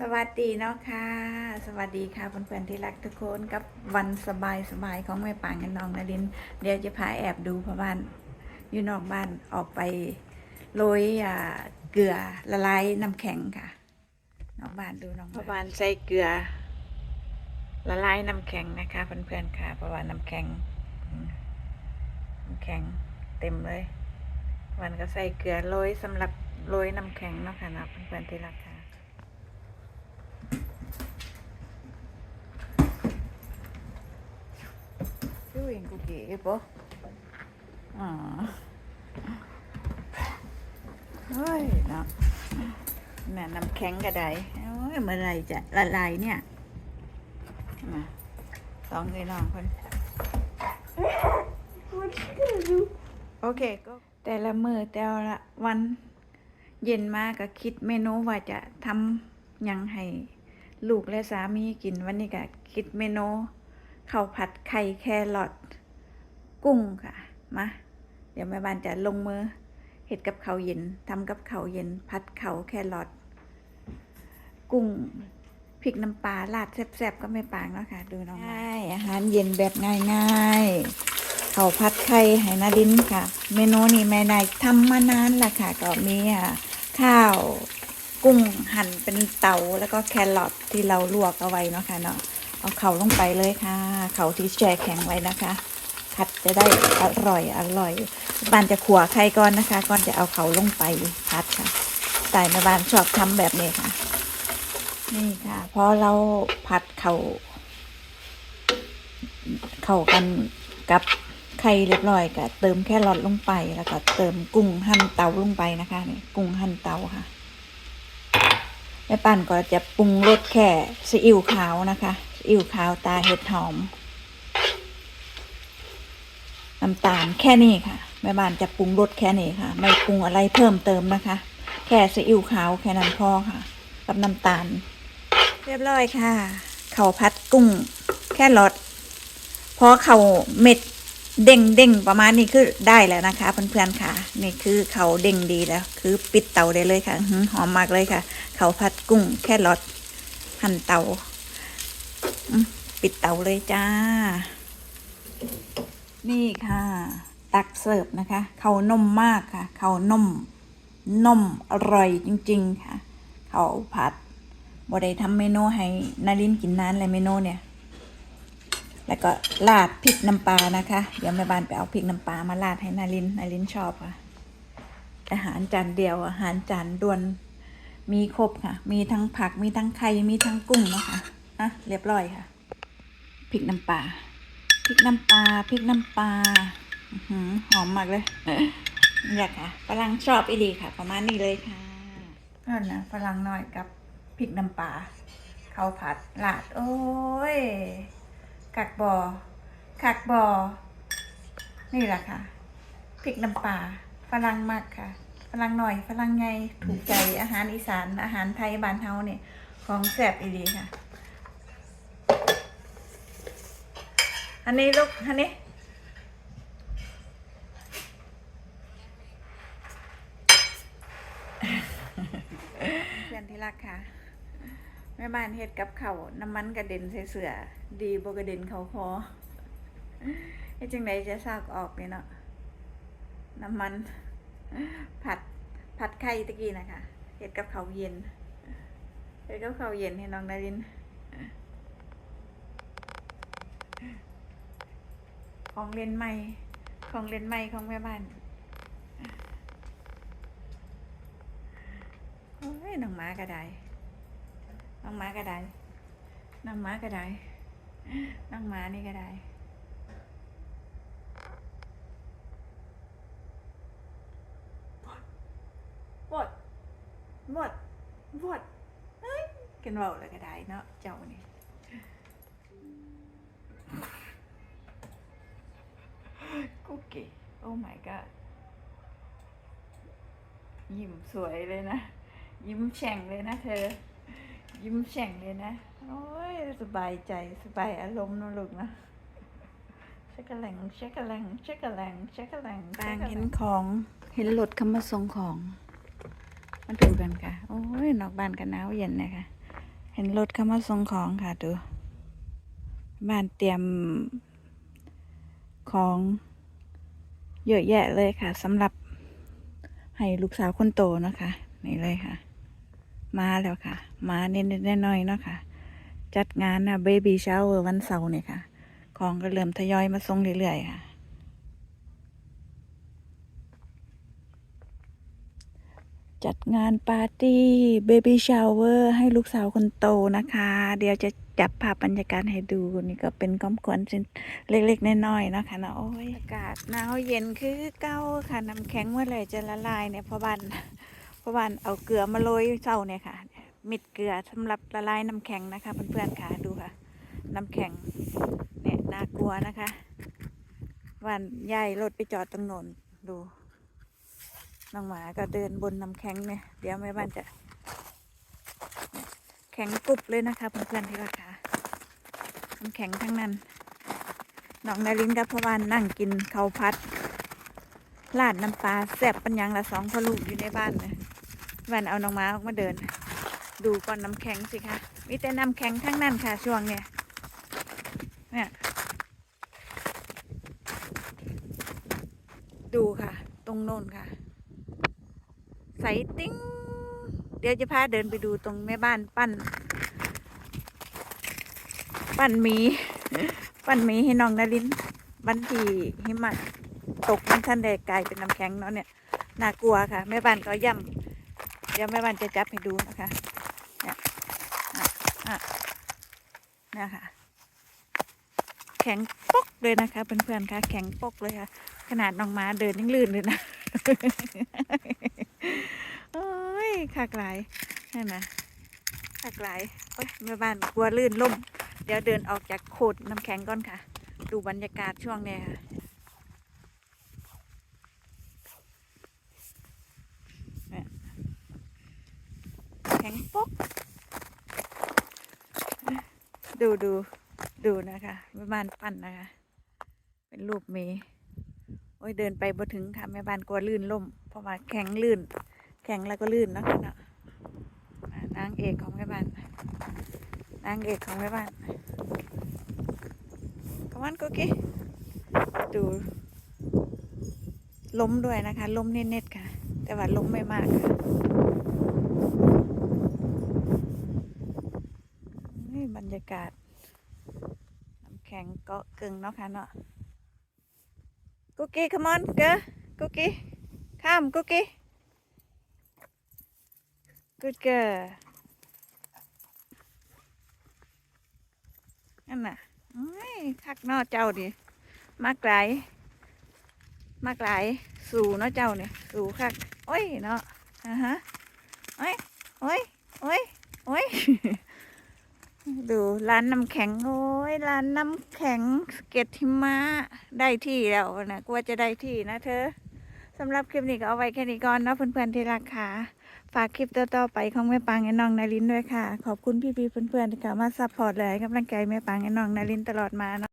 สวัสดีเนาะค่ะ สวัสดีค่ะเพื่อนๆที่รักทุกคนกับวันสบายสบายๆของแม่ปางกับน้องนาดิน เดี๋ยวจะพาแอบดูพราะบ้านอยู่นอกบ้านออกไปโรยเกลือละลายน้ำแข็งค่ะนอกบ้านดูน้องบ้านใส่เกลือ ละลายน้ำแข็งนะคะเพื่อนๆค่ะพระว่าน้ำแข็งน้ำแข็งเต็มเลย วันก็ใส่เกลือโรยสำหรับโรยน้ำแข็งเนาะค่ะนะเพื่อนๆที่รักค่ะ 인국이 예 뻐? 아. 어 이, 나. แม่น้ำแข็งกระไดโอ้ยเมื่อไรจะละลายเนี่ยมาสองเลยน้องคนโอเคก็แต่ละมือแต่ละวันเย็นมากก็คิดเมนูว่าจะทำยังให้ลูกและสามีกินวันนี้ก็คิดเมนู ข้าวผัดไข่แครอทกุ้งค่ะมาเดี๋ยวแม่บ้านจะลงมือเห็ดกับข้าวเย็นทำกับข้าวเย็นผัดข้าวแครอทกุ้งพริกน้ำปลาราดแซ่บๆก็ไม่ปางแล้วค่ะ ดูน้องง่ายอาหารเย็นแบบง่ายๆข้าวผัดไข่ไหนาดินค่ะ เมนูนี้แม่นายทำมานานและค่ะ ก็มีอะข้าวกุ้งหั่นเป็นเตาแล้วก็แครอทที่เราลวกเอาไว้เนาะค่ะเนาะ เอาเข่าลงไปเลยค่ะ เข่าที่แช่แข็งไว้นะคะ ผัดจะได้อร่อยอร่อยบานจะขัวไข่ก่อนนะคะ ก่อนจะเอาเข่าลงไปผัดค่ะสไตล์แม่บ้านชอบทำแบบนี้ค่ะ นี่ค่ะพอเราผัดเข่าเข้ากันกับไข่เรียบร้อยก็เติมแค่รอทลงไปแล้วก็เติมกุ้งหั่นเตาลงไปนะคะนี่กุ้งหั่นเตาค่ะแม่ปั่นก็จะปรุงรสแค่ซีอิ๊วขาวนะคะ อิ๊วขาวตาเห็ดหอมน้ำตาลแค่นี้ค่ะ แม่บ้านจะปรุงรสแค่นี้ค่ะ ไม่ปรุงอะไรเพิ่มเติมนะคะ แค่ซีอิ๊วขาวแค่นั้นพอค่ะ กับน้ำตาล เรียบร้อยค่ะเข้าวผัดกุ้ง แค่รสพอเข่าเม็ดเด้งเด้งประมาณนี้คือได้แล้วนะคะเพื่อนๆค่ะ นี่คือเขาเด้งดีแล้ว คือปิดเตาได้เลยค่ะหอมมากเลยค่ะ เขาผัดกุ้งแค่รสหั่นเตา ปิดเตาเลยจ้า นี่ค่ะ ตักเสิร์ฟนะคะ เขานมมากค่ะ เขานมนมอร่อยจริง ๆ ค่ะ เขาผัดบ่ได้ทำเมนูให้นารินกินนานเลยเมนูเนี่ย แล้วก็ราดพริกน้ำปลานะคะ เดี๋ยวแม่บ้านไปเอาพริกน้ำปลามาราดให้นารินนารินชอบค่ะ อาหารจานเดียวอาหารจานด่วนมีครบค่ะ มีทั้งผัก มีทั้งไข่ มีทั้งกุ้งนะคะ อะเรียบร้อยค่ะพริกน้ำปลาพริกน้ำปลาพริกน้ำปลาหือหอมมากเลยอยากค่ะฝรั่งชอบอีดีค่ะ ประมาณนี้เลยค่ะนั่นนะฝรั่งน้อยกับพริกน้ำปลาข้าวผัดลาด โอ้ยกักบอคักบอนี่แหละค่ะพริกน้ำปลาฝรั่งมากค่ะฝรั่งหน่อยฝรั่งไงถูกใจอาหารอีสานอาหารไทยบ้านเฮาเนี่ยของแซ่บอีดีค่ะ อันนี้ลูก อันนี้ เพื่อนที่รักค่ะ แม่บ้านเฮ็ดกับเขาวน้ำมันกระเด็นใส่เสือ ดีบกระเด็นเขาคอเฮ็ดจังไดจะซากออกนี่เนาะ น้ำมัน ผัด ผัดไข่ตะกี้นะคะเฮ็ดกับเขาวเย็นเฮ็ดกับเขาวเย็นให้น้องนาริน ของเล่นใหม่ ของเล่นใหม่ของแม่บ้านโอ้ยน้องหมากระไดน้องหมาก็ได้น้องหมาก็ได้น้องหมานี่ก็ได้หมดหมดหมดเฮ้ยกันเบาเลยก็ได้เนาะเจ้านี่ my god ยิ้มสวยเลยนะ ยิ้มแฉ่งเลยนะเธอ ยิ้มแฉ่งเลยนะ โอ้ย สบายใจสบายอารมณ์นะลูกนะเช็คกระแหลงเช็คกระแหลงเช็คกระแหลงเช็คกระแหลงบางเห็นของ เห็นรถเขามาส่งของ มันถึงกันค่ะ โอ้ย นอกบ้านกันหนาวเย็นนะคะ เห็นรถเข้ามาส่งของค่ะดู บ้านเตรียมของ เยอะแยะเลยค่ะสำหรับให้ลูกสาวคนโตนะคะนี่เลยค่ะ มาแล้วค่ะ มาเน้นๆน้อยๆเนาะค่ะ จัดงานนะเบบี้เช้าวันเสาร์เนี่ยค่ะ ของก็เริ่มทยอยมาส่งเรื่อยๆค่ะ จัดงานปาร์ตี้เบบี้ชาวเวอร์ให้ลูกสาวคนโตนะคะ เดี๋ยวจะ จับภาพบรรยากาศให้ดูนี่ก็เป็นก้อมกวนชิ้นเล็กๆน้อยๆนะคะนะโอ้ยอากาศหนาวเย็นคือเก้าค่ะน้ำแข็งเมื่อไรจะละลายเนี่ยพราะบ้านพราะบ้านเอาเกลือมาโรยเจ้าเนี่ยค่ะมิดเกลือสำหรับละลายน้ำแข็งนะคะเพื่อนๆค่ะดูค่ะ น้ำแข็งเนี่ยน่ากลัวนะคะวันใหญ่รถไปจอดตรงโนนดูน้องหมาก็เดินบนน้ำแข็งเนี่ยเดี๋ยวแม่บ้านจะ แข็งกรุบเลยนะคะเพื่อนๆที่ราคาน้ำแข็งทั้งนั้นน้องนารินกับพวานนั่งกินข้าวพัดลาดน้ำปลาแซ่บปัญญังละสองพลูกอยู่ในบ้านเลยวันเอาน้องหมาออกมาเดิน ดูก่อนน้ำแข็งสิคะมีแต่น้ำแข็งทั้งนั้นค่ะช่วงเนี่ยเนี่ยดูค่ะ ตรงโน้นค่ะ ใสติ้ง ดี๋ยวจะพาเดินไปดูตรงแม่บ้านปั้น ปั้นหมี ปั้นหมีให้น้องนารินบันทีหิมะตกมันท่านแดกกลายเป็นน้ำแข็งเนาะเนี่ยน่ากลัวค่ะแม่บ้านก็ย่ำเดี๋ยวแม่บ้านจะจับให้ดูนะคะเนี่ยอะอะเนี่ยค่ะแข็งปกเลยนะคะเพื่อนๆค่ะแข็งปกเลยค่ะ ขนาดน้องม้าเดินยังลื่นเลยนะโอ้ย ขากหลายนั่นนะขากหลายโอ้ยแม่บ้านกลัวลื่นล่ม เดี๋ยวเดินออกจากโขดน้ำแข็งก่อนค่ะ ดูบรรยากาศช่วงนี้ค่ะแข็งปุ๊กดูดูดูนะคะแม่บ้านปั้นนะคะ เป็นรูปมีโอ้ยเดินไปบ่ถึงค่ะแม่บ้านกลัวลื่นล่ม เพราะว่าแข็งลื่น แข็งแล้วก็ลื่นนะคะเนาะนางเอกของแม่บ้านนางเอกของแม่บ้านกมันกุกี้ดูล้มด้วยนะคะล้มเน็ตๆค่ะ แต่ว่าล้มไม่มากค่ะนี่บรรยากาศน้ำแข็งเกาะกึ่งเนาะค่ะเนาะ Cookie, come on, go. Cookie, come, Cookie. Good girl. นั่นน่ะคักนอเจ้าดิมากหลมากหลสู่เนาะเจ้าเนี่ยสู่คักโอ้ยเนาะอ่าฮะโอ้ยโอ้ยโอ้ยโอ้ยดูร้านน้ำแข็งโอ้ยร้านน้ำแข็งสเก็ตหิมะได้ที่แล้วนะกลัวจะได้ที่นะเธอสำหรับคลิปนี้ก็เอาไว้แค่นี้ก่อนนะเพื่อนๆที่รักค่ะ ฝากคลิปต่อๆไปของแม่ปังไอ้น้องนารินด้วยค่ะ ขอบคุณพี่ๆเพื่อนๆที่เข้ามาซัพพอร์ตเลยกำลังใจแม่ปังไอ้น้องนารินตลอดมาเนาะ